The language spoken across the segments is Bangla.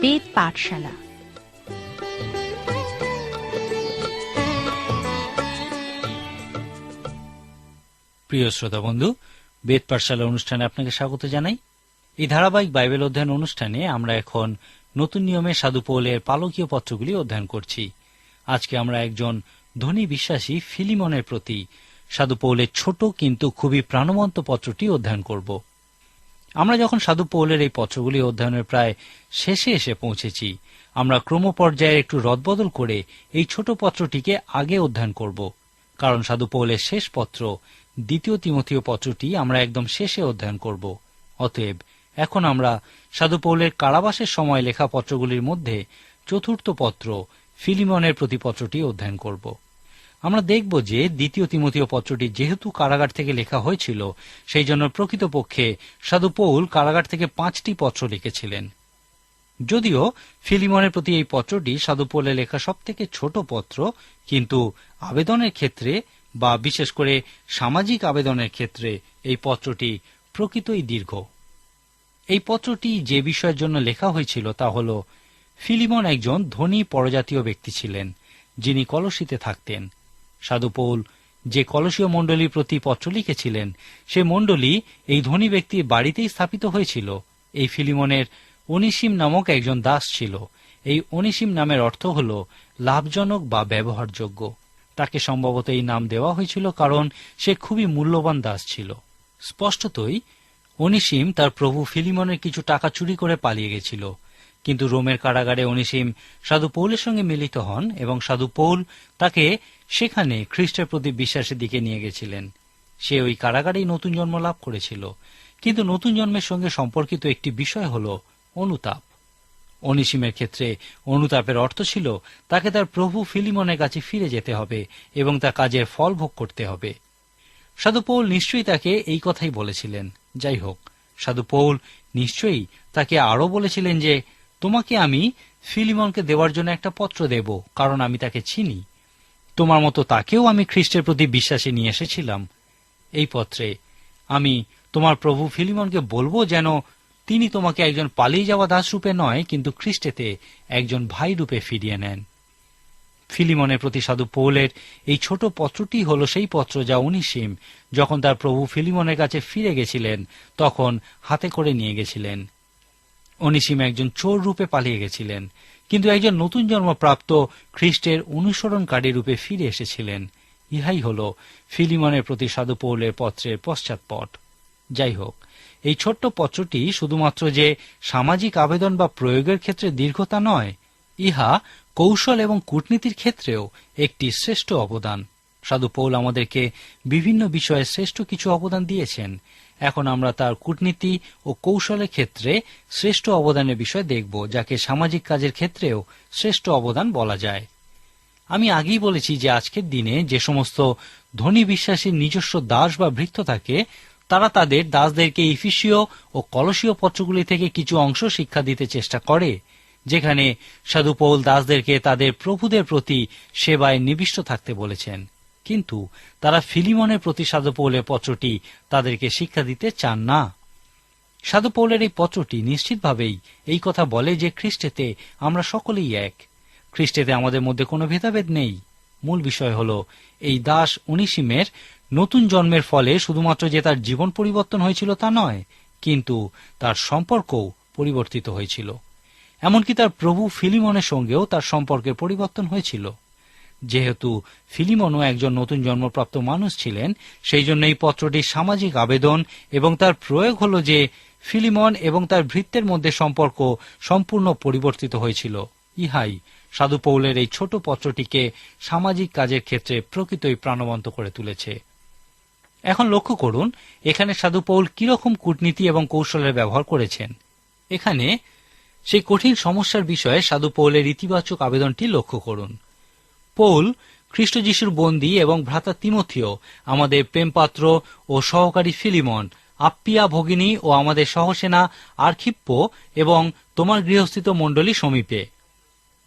বেদ পাঠশালা। প্রিয় শ্রোতা বন্ধু, বেদ পাঠশালা অনুষ্ঠানে আপনাকে স্বাগত জানাই। এই ধারাবাহিক বাইবেল অধ্যয়ন অনুষ্ঠানে আমরা এখন নতুন নিয়মে সাধু পৌলের পালকীয় পত্রগুলি অধ্যয়ন করছি। আজকে আমরা একজন ধনী বিশ্বাসী ফিলিমনের প্রতি সাধু পৌলের ছোট কিন্তু খুবই প্রাণবন্ত পত্রটি অধ্যয়ন করব। আমরা যখন সাধু পৌলের এই পত্রগুলি অধ্যয়নের প্রায় শেষে এসে পৌঁছেছি, আমরা ক্রমপর্যায়ের একটু রদবদল করে এই ছোট পত্রটিকে আগে অধ্যয়ন করব। কারণ সাধু পৌলের শেষ পত্র, দ্বিতীয় তিমথীয় পত্রটি আমরা একদম শেষে অধ্যয়ন করব। অতএব, এখন আমরা সাধু পৌলের কারাবাসের সময় লেখা পত্রগুলির মধ্যে চতুর্থ পত্র, ফিলিমনের প্রতি পত্রটি অধ্যয়ন করব। আমরা দেখব যে দ্বিতীয় তিমতীয় পত্রটি যেহেতু কারাগার থেকে লেখা হয়েছিল, সেই জন্য প্রকৃতপক্ষে সাধু পৌল কারাগার থেকে পাঁচটি পত্র লিখেছিলেন। যদিও ফিলিমনের প্রতি এই পত্রটি সাধু পৌলের লেখা সব থেকে ছোট পত্র, কিন্তু আবেদনের ক্ষেত্রে বা বিশেষ করে সামাজিক আবেদনের ক্ষেত্রে এই পত্রটি প্রকৃতই দীর্ঘ। এই পত্রটি যে বিষয়ের জন্য লেখা হয়েছিল তা হল, ফিলিমন একজন ধনী পরজাতীয় ব্যক্তি ছিলেন, যিনি কলসিতে থাকতেন। সাধু পৌল যে কলসীয় মণ্ডলীর প্রতি পত্র লিখেছিলেন, সে মণ্ডলী এই ধনী ব্যক্তির বাড়িতেই স্থাপিত হয়েছিল। এই ফিলিমনের অনিসিম নামক একজন দাস ছিল। এই অনিসিম নামের অর্থ হল লাভজনক বা ব্যবহারযোগ্য। তাকে সম্ভবত এই নাম দেওয়া হয়েছিল কারণ সে খুবই মূল্যবান দাস ছিল। স্পষ্টতই অনিসিম তার প্রভু ফিলিমনের কিছু টাকা চুরি করে পালিয়ে গেছিল। কিন্তু রোমের কারাগারে অনিসিম সাধু পৌলের সঙ্গে মিলিত হন এবং সাধু পৌল তাকে সেখানে খ্রিস্টের প্রতি বিশ্বাসের দিকে নিয়ে গেছিলেন। সে ওই কারাগারেই নতুন জন্ম লাভ করেছিল। কিন্তু নতুন জন্মের সঙ্গে সম্পর্কিত একটি বিষয় হল অনুতাপ। অনিসিমের ক্ষেত্রে অনুতাপের অর্থ ছিল তাকে তার প্রভু ফিলিমনের কাছে ফিরে যেতে হবে এবং তার কাজের ফল ভোগ করতে হবে। সাধু পৌল নিশ্চয়ই তাকে এই কথাই বলেছিলেন। যাই হোক, সাধু পৌল নিশ্চয়ই তাকে আরও বলেছিলেন যে তোমাকে আমি ফিলিমনকে দেওয়ার জন্য একটা পত্র দেব, কারণ আমি তাকে চিনি। তোমার মতো তাকেও আমি খ্রিস্টের প্রতি বিশ্বাসে নিয়ে এসেছিলাম। এই পত্রে, আমি তোমার প্রভু ফিলিমনকে বলব যেন তিনি তোমাকে একজন পালিয়ে যাওয়া দাস রূপে নয়, কিন্তু খ্রিস্টেতে একজন ভাই রূপে ফিরিয়ে নেন। ফিলিমনের প্রতি সাধু পৌলের এই ছোট পত্রটি হল সেই পত্র যা অনিসিম যখন তার প্রভু ফিলিমনের কাছে ফিরে গেছিলেন, তখন হাতে করে নিয়ে গেছিলেন। অনিসিম একজন চোর রূপে পালিয়ে গেছিলেন, কিন্তু একজন নতুন জন্মপ্রাপ্ত খ্রিস্টের অনুসরণকারী রূপে ফিরে এসেছিলেন। ইহাই হল ফিলিমনের প্রতি সাধু পৌলের পত্রের পশ্চাৎপট। যাই হোক, এই ছোট্ট পত্রটি শুধুমাত্র যে সামাজিক আবেদন বা প্রয়োগের ক্ষেত্রে দীর্ঘতা নয়, ইহা কৌশল এবং কূটনীতির ক্ষেত্রেও একটি শ্রেষ্ঠ অবদান। সাধু পৌল আমাদেরকে বিভিন্ন বিষয়ে শ্রেষ্ঠ কিছু অবদান দিয়েছেন। এখন আমরা তার কূটনীতি ও কৌশলের ক্ষেত্রে শ্রেষ্ঠ অবদানের বিষয় দেখব, যাকে সামাজিক কাজের ক্ষেত্রেও শ্রেষ্ঠ অবদান বলা যায়। আমি আগেই বলেছি যে আজকের দিনে যে সমস্ত ধনী বিশ্বাসীর নিজস্ব দাস বা ভৃত্য থাকে, তারা তাদের দাসদেরকে ইফিসীয় ও কলসীয় পত্রগুলি থেকে কিছু অংশ শিক্ষা দিতে চেষ্টা করে, যেখানে সাধুপৌল দাসদেরকে তাদের প্রভুদের প্রতি সেবায় নিবিষ্ট থাকতে বলেছেন। কিন্তু তারা ফিলিমনের প্রতি সাধু পৌলের পত্রটি তাদেরকে শিক্ষা দিতে চান না। সাধু পৌলের এই পত্রটি নিশ্চিতভাবেই এই কথা বলে যে খ্রিস্টেতে আমরা সকলেই এক। খ্রিস্টেতে আমাদের মধ্যে কোনো ভেদাভেদ নেই। মূল বিষয় হল, এই দাস অনিসিমের নতুন জন্মের ফলে শুধুমাত্র যে তার জীবন পরিবর্তন হয়েছিল তা নয়, কিন্তু তার সম্পর্কও পরিবর্তিত হয়েছিল। এমনকি তার প্রভু ফিলিমনের সঙ্গেও তার সম্পর্কের পরিবর্তন হয়েছিল। যেহেতু ফিলিমনও একজন নতুন জন্মপ্রাপ্ত মানুষ ছিলেন, সেই জন্য এই পত্রটির সামাজিক আবেদন এবং তার প্রয়োগ হল যে ফিলিমন এবং তার ভৃত্যের মধ্যে সম্পর্ক সম্পূর্ণ পরিবর্তিত হয়েছিল। ইহাই সাধু পৌলের এই ছোট পত্রটিকে সামাজিক কাজের ক্ষেত্রে প্রকৃতই প্রাণবন্ত করে তুলেছে। এখন লক্ষ্য করুন, এখানে সাধু পৌল কীরকম কূটনীতি এবং কৌশলের ব্যবহার করেছেন। এখানে সেই কঠিন সমস্যার বিষয়ে সাধু পৌলের ইতিবাচক আবেদনটি লক্ষ্য করুন। পৌল, খ্রিস্ট যিশুর বন্দী এবং ভ্রাতা তিমথিও, আমাদের প্রেমপাত্র ও সহকারী ফিলিমন, আপ্পিয়া ভগিনী ও আমাদের সহসেনা আর্খিপ্য এবং তোমার গৃহস্থিত মণ্ডলী সমীপে।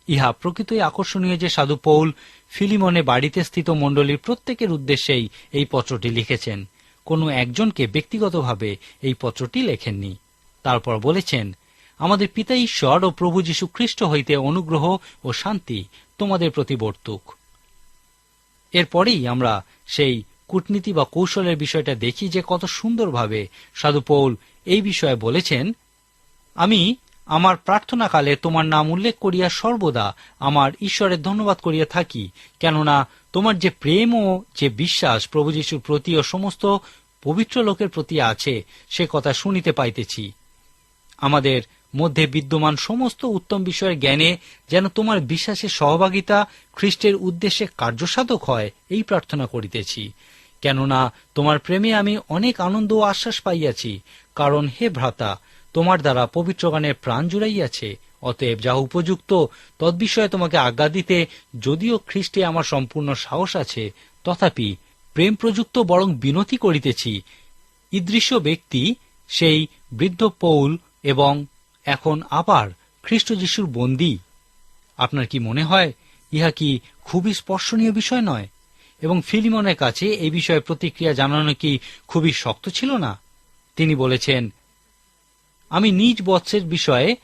ইহা প্রকৃতই আকর্ষণীয় যে সাধু পৌল ফিলিমনে বাড়িতে স্থিত মণ্ডলীর প্রত্যেকের উদ্দেশ্যেই এই পত্রটি লিখেছেন। কোনো একজনকে ব্যক্তিগতভাবে এই পত্রটি লেখেননি। তারপর বলেছেন আমাদের পিতা ঈশ্বর ও প্রভু যীশু খ্রিস্ট হইতে অনুগ্রহ ও শান্তি তোমাদের প্রতি বর্তুক। এরপরেই আমরা সেই কূটনীতি বা কৌশলের বিষয়টা দেখি যে কত সুন্দরভাবে সাধু পৌল এই বিষয়ে বলেছেন, আমি আমার প্রার্থনাকালে তোমার নাম উল্লেখ করিয়া সর্বদা আমার ঈশ্বরের ধন্যবাদ করিয়া থাকি, কেননা তোমার যে প্রেম ও যে বিশ্বাস প্রভু যীশুর প্রতি ও সমস্ত পবিত্র লোকের প্রতি আছে, সে কথা শুনিতে পাইতেছি। আমাদের মধ্যে বিদ্যমান সমস্ত উত্তম বিষয়ের জ্ঞানে যেন তোমার বিশ্বাসের সহভাগিতা খ্রিস্টের উদ্দেশ্যে কার্যসাধক হয়, এই প্রার্থনা করিতেছি। কেননা, তোমার প্রেমে আমি অনেক আনন্দ ও আশ্বাস পাইয়াছি, কারণ হে ভ্রাতা, তোমার দ্বারা পবিত্রগানের প্রাণ জুড়াইয়াছে, অতএব যা উপযুক্ত, তদ্বিষয়ে তোমাকে আজ্ঞা দিতে যদিও খ্রিস্টে আমার সম্পূর্ণ সাহস আছে, তথাপি প্রেম প্রযুক্ত বরং বিনতি করিতেছি। ইদৃশ্য ব্যক্তি সেই বৃদ্ধ পৌল এবং এখন আবার খ্রিস্ট যিশুর বন্দী। আপনার কি মনে হয়, ইহা কি খুবই স্পর্শনীয় বিষয় নয়? এবং ফিলিমনের কাছে এই বিষয়ে প্রতিক্রিয়া জানানো কি খুবই শক্ত ছিল না? তিনি বলেছেন, আমি নিজ বৎসের বিষয়ে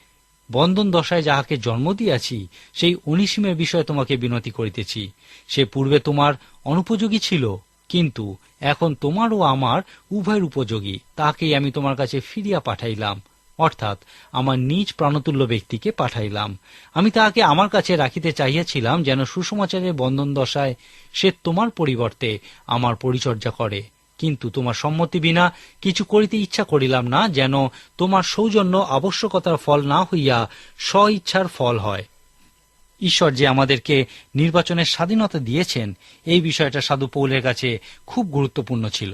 বন্ধন দশায় যাহাকে জন্ম দিয়াছি, সেই অনিসীমের বিষয়ে তোমাকে বিনতি করিতেছি। সে পূর্বে তোমার অনুপযোগী ছিল, কিন্তু এখন তোমার ও আমার উভয়ের উপযোগী। তাকেই আমি তোমার কাছে ফিরিয়া পাঠাইলাম। অর্থাৎ আমার নিজ প্রাণতুল্য ব্যক্তিকে পাঠাইলাম। আমি তাহাকে আমার কাছে রাখিতে চাহিয়াছিলাম যেন সুসমাচারের বন্ধন দশায় সে তোমার পরিবর্তে আমার পরিচর্যা করে। কিন্তু তোমার সম্মতি বিনা কিছু করিতে ইচ্ছা করিলাম না যেন তোমার সৌজন্য আবশ্যকতার ফল না হইয়া স্ব ইচ্ছার ফল হয়। ঈশ্বর যে আমাদেরকে নির্বাচনের স্বাধীনতা দিয়েছেন, এই বিষয়টা সাধু পৌলের কাছে খুব গুরুত্বপূর্ণ ছিল।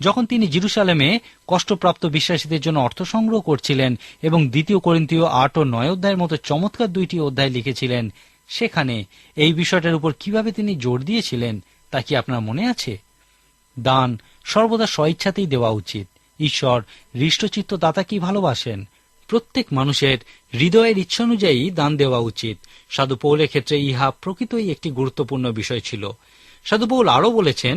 যখন তিনি জিরুসালেমে কষ্টপ্রাপ্ত বিশ্বাসীদের জন্য অর্থ সংগ্রহ করছিলেন এবং দ্বিতীয় করিন্তীয় আট ও নয় অধ্যায়ের মতো চমৎকার দুইটি অধ্যায় লিখেছিলেন, সেখানে এই বিষয়টার উপর কীভাবে তিনি জোর দিয়েছিলেন তা কি আপনার মনে আছে? দান সর্বদা স্বইচ্ছাতেই দেওয়া উচিত। ঈশ্বর হৃষ্টচিত্ত দাতাকেই ভালোবাসেন? প্রত্যেক মানুষের হৃদয়ের ইচ্ছা অনুযায়ী দান দেওয়া উচিত। সাধু পৌলের ক্ষেত্রে ইহা প্রকৃতই একটি গুরুত্বপূর্ণ বিষয় ছিল। সাধু পৌল আরও বলেছেন,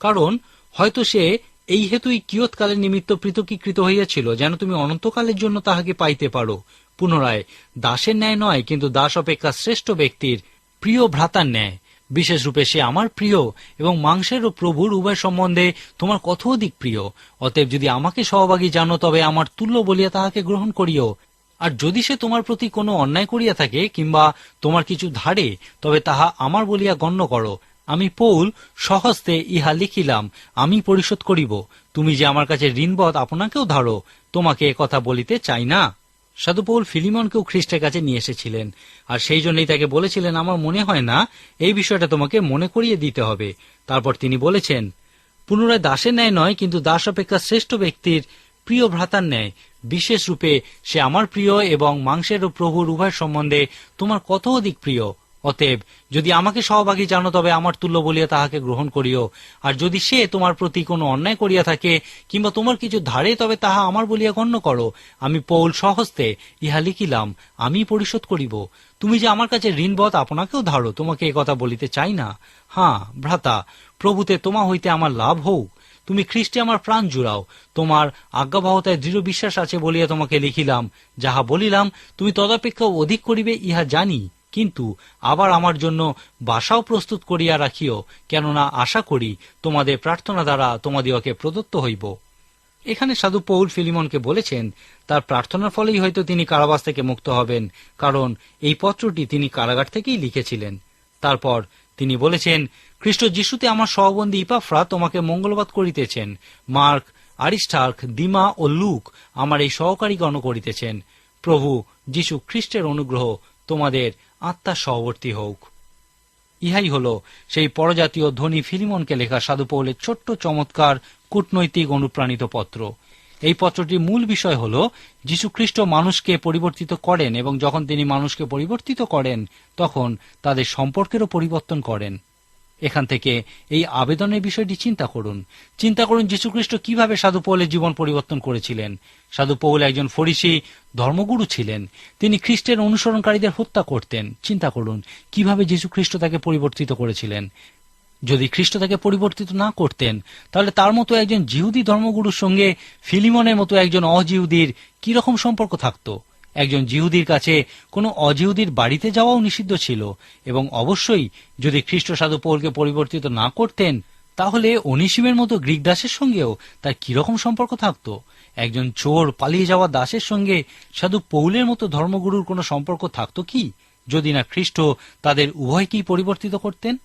কারণ হয়তো সে এই হেতুই কিয়ৎকালের নিমিত্ত পৃথকীকৃত হইয়াছিল যেন তুমি অনন্তকালের জন্য তাহাকে পাইতে পারো। পুনরায় দাসের ন্যায় নয়, কিন্তু দাস অপেক্ষা শ্রেষ্ঠ ব্যক্তির প্রিয় ভ্রাতার ন্যায়। বিশেষ রূপে সে আমার প্রিয় এবং মাংসের ও প্রভুর উভয় সম্বন্ধে তোমার কত অধিক প্রিয়। অতএব যদি আমাকে সহভাগী জানো, তবে আমার তুল্য বলিয়া তাহাকে গ্রহণ করিও। আর যদি সে তোমার প্রতি কোনো অন্যায় করিয়া থাকে কিংবা তোমার কিছু ধারে, তবে তাহা আমার বলিয়া গণ্য করো। আমি পৌল, সহস্তে ইহা লিখিলাম, আমি পরিশোধ করিব। তুমি যে আমার কাছে ঋণবধ আপনাকেও ধরো, তোমাকে কথা বলিতে চাই না। সাধু পৌল ফিলিমনকেও খ্রিস্টের কাছে নিয়ে এসেছিলেন, আর সেই জন্যই তাকে বলেছিলেন, আমার মনে হয় না, এই বিষয়টা তোমাকে মনে করিয়ে দিতে হবে। তারপর তিনি বলেছেন, পুনরায় দাসের ন্যায় নয়, কিন্তু দাস অপেক্ষা শ্রেষ্ঠ ব্যক্তির প্রিয় ভ্রাতার ন্যায়। বিশেষ রূপে সে আমার প্রিয় এবং মাংসের ও প্রভুর উভয় সম্বন্ধে তোমার কত অধিক প্রিয়? অতএব যদি আমাকে সহভাগী জানো, তবে আমার তুল্য বলিয়া তাহাকে গ্রহণ করিও। আর যদি সে তোমার প্রতি কোনো অন্যায় করিয়া থাকে, কিংবা তোমার কিছু ধারে, তবে তাহা আমার বলিয়া গণ্য করো। আমি পৌল সহস্তে ইহা লিখিলাম, আমি পরিশোধ করিব। তুমি যে আমার কাছে ঋণবধ আপনাকেও ধারো, তোমাকে কথা বলিতে চাই না। হাঁ, ভ্রাতা, প্রভুতে তোমা হইতে আমার লাভ হোক তুমি খ্রিস্টে আমার প্রাণ জুড়াও। তোমার আজ্ঞাবহতায় দৃঢ় বিশ্বাস আছে বলিয়া তোমাকে লিখিলাম। যাহা বলিলাম, তুমি তদাপেক্ষা অধিক করিবে, ইহা জানি। কিন্তু আবার আমার জন্য বাসাও প্রস্তুত করিয়া রাখিও, কেননা আশা করি তোমাদের প্রার্থনা দ্বারা তোমাদিওকে প্রদত্ত হইব। এখানে সাধু পৌল ফিলিমনকে বলেছেন, তার প্রার্থনার ফলেই হয়তো তিনি কারাবাস থেকে মুক্ত হবেন, কারণ এই পত্রটি তিনি কারাগার থেকেই লিখেছিলেন। তারপর তিনি বলেছেন, খ্রিস্ট যিশুতে আমার সহবন্দী ইপাফ্রা তোমাকে মঙ্গলবাদ করিতেছেন, মার্ক, আরিস্টার্ক, দিমা ও লুক আমার এই সহকারীগণ করিতেছেন। প্রভু যিশু খ্রিস্টের অনুগ্রহ তোমাদের আত্মা সহবর্তী হোক। ইহাই হল সেই পরজাতীয় ধনী ফিলিমনকে লেখা সাধুপৌলের ছোট্ট চমৎকার কূটনৈতিক অনুপ্রাণিত পত্র। এই পত্রটির মূল বিষয় হল যীশুখ্রিস্ট মানুষকে পরিবর্তিত করেন এবং যখন তিনি মানুষকে পরিবর্তিত করেন, তখন তাদের সম্পর্কেরও পরিবর্তন করেন। এখান থেকে এই আবেদনের বিষয়টি চিন্তা করুন। চিন্তা করুন যীশুখ্রিস্ট কীভাবে সাধু পৌলের জীবন পরিবর্তন করেছিলেন। সাধু পৌল একজন ফরিসি ধর্মগুরু ছিলেন। তিনি খ্রিস্টের অনুসরণকারীদের হত্যা করতেন। চিন্তা করুন, কীভাবে যীশুখ্রিস্ট তাকে পরিবর্তিত করেছিলেন। যদি খ্রিস্ট তাকে পরিবর্তিত না করতেন, তাহলে তার মতো একজন জিহুদি ধর্মগুরুর সঙ্গে ফিলিমনের মতো একজন অজিহুদির কি রকম সম্পর্ক থাকতো? একজন জিহুদির কাছে কোনো অজিহুদির বাড়িতে যাওয়াও নিষিদ্ধ ছিল এবং অবশ্যই যদি খ্রিস্ট সাধু পৌলকে পরিবর্তিত না করতেন, তাহলে অনিসিমের মতো গ্রিক দাসের সঙ্গেও তার কীরকম সম্পর্ক থাকতো? একজন চোর পালিয়ে যাওয়া দাসের সঙ্গে সাধু পৌলের মতো ধর্মগুরুর কোনো সম্পর্ক থাকতো কি, যদি না খ্রিস্ট তাদের উভয়কেই পরিবর্তিত করতেন?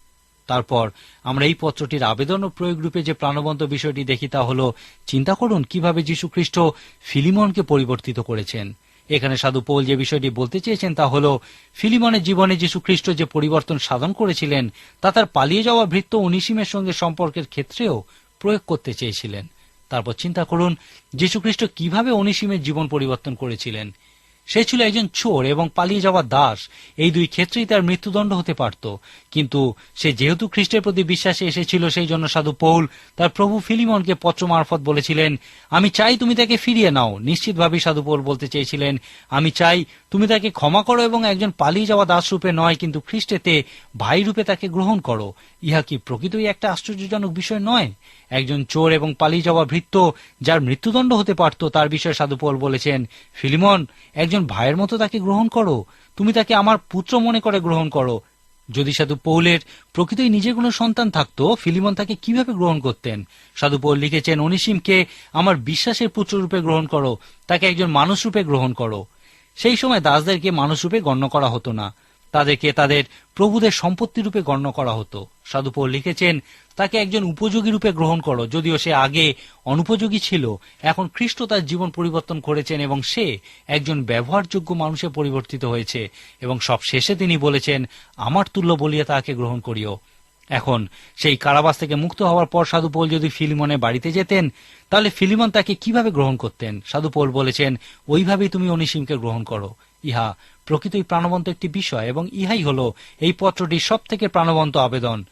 তারপর আমরা এই পত্রটির আবেদন ও প্রয়োগ রূপে যে প্রাণবন্ত বিষয়টি দেখি তা হল, চিন্তা করুন কীভাবে যীশু খ্রিস্ট ফিলিমনকে পরিবর্তিত করেছেন। এখানে সাধু পৌল যে বিষয়টি বলতে চেয়েছেন তা হল, ফিলিমনের জীবনে যীশু খ্রিস্ট যে পরিবর্তন সাধন করেছিলেন, তা তার পালিয়ে যাওয়া ভৃত্য অনিসিমের সঙ্গে সম্পর্কের ক্ষেত্রেও প্রয়োগ করতে চেয়েছিলেন। তারপর চিন্তা করুন, যীশুখ্রিস্ট কীভাবে অনিসীমের জীবন পরিবর্তন করেছিলেন? সে ছিল একজন চোর এবং পালিয়ে যাওয়া দাস। এই দুই ক্ষেত্রেই তার মৃত্যুদণ্ড হতে পারত। কিন্তু সে যেহেতু খ্রিস্টের প্রতি বিশ্বাসে এসেছিল, সেই জন্য সাধু পৌল তার প্রভু ফিলিমনকে পত্র মারফত বলেছিলেন, আমি চাই তুমি তাকে ফিরিয়ে নাও। নিশ্চিতভাবে সাধু পৌল বলতে চেয়েছিলেন, আমি চাই তুমি তাকে ক্ষমা করো এবং একজন পালিয়ে যাওয়া দাস রূপে নয়, কিন্তু খ্রিস্টেতে ভাই রূপে তাকে গ্রহণ করো। ইহা কি প্রকৃতই একটা আশ্চর্যজনক বিষয় নয়? একজন চোর এবং পালিয়ে যাওয়া ভৃত্য যার মৃত্যুদণ্ড হতে পারত, তার বিষয়ে সাধুপল বলেছেন, ফিলিমন, একজন ভাইয়ের মতো তাকে গ্রহণ করো। তুমি তাকে আমার পুত্র মনে করে গ্রহণ করো। যদি সাধু পৌলের প্রকৃতই নিজের কোনো সন্তান থাকতো, ফিলিমন তাকে কীভাবে গ্রহণ করতেন? সাধু পৌল লিখেছেন, অনিসিমকে আমার বিশ্বাসের পুত্র রূপে গ্রহণ করো, তাকে একজন মানুষ রূপে গ্রহণ করো। সেই সময় দাসদেরকে মানুষরূপে গণ্য করা হতো না। তাদেরকে তাদের প্রভুদের সম্পত্তি রূপে গণ্য করা হতো। সাধু পৌল লিখেছেন, তাকে একজন উপযোগী রূপে গ্রহণ করো। যদিও সে আগে অনুপযোগী ছিল, এখন খ্রিস্ট তার জীবন পরিবর্তন করেছেন এবং সে একজন ব্যবহারযোগ্য মানুষে পরিবর্তিত হয়েছে এবং সব শেষে তিনি বলেছেন, আমার তুল্য বলিয়া তাকে গ্রহণ করিও এখন, সেই কারাবাস থেকে মুক্ত হওয়ার পর সাধু পৌল যদি ফিলিমনে বাড়িতে যেতেন, তাহলে ফিলিমন তাকে কীভাবে গ্রহণ করতেন? সাধু পৌল বলেছেন, ওইভাবেই তুমি অনিসিমকে গ্রহণ করো। ইহা প্রকৃতই প্রাণবন্ত একটি বিষয় এবং ইহাই হল এই পত্রটির সব থেকে প্রাণবন্ত আবেদন।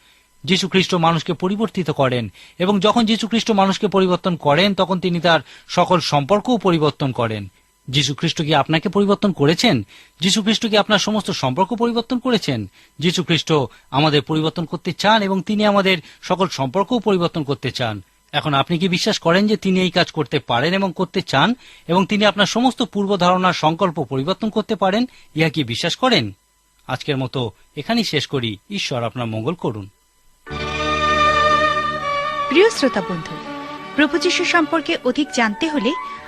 যীশু খ্রিস্ট মানুষকে পরিবর্তিত করেন এবং যখন যীশু খ্রিস্ট মানুষকে পরিবর্তন করেন, তখন তিনি তার সকল সম্পর্কও পরিবর্তন করেন। যীশু খ্রিস্ট কি আপনাকে পরিবর্তন করেছেন? যীশু খ্রিস্ট কি আপনার সমস্ত সম্পর্ক পরিবর্তন করেছেন? যীশু খ্রিস্ট আমাদের পরিবর্তন করতে চান এবং তিনি আমাদের সকল সম্পর্কও পরিবর্তন করতে চান। এখন আপনি কি বিশ্বাস করেন যে তিনি এই কাজ করতে পারেন এবং করতে চান এবং তিনি আপনার সমস্ত পূর্ব ধারণার সংকল্প পরিবর্তন করতে পারেন? ইহা কি বিশ্বাস করেন? আজকের মতো এখানেই শেষ করি। ঈশ্বর আপনার মঙ্গল করুন। প্রিয় শ্রোতা বন্ধু, প্রভু যীশু সম্পর্কে অধিক জানতে হলে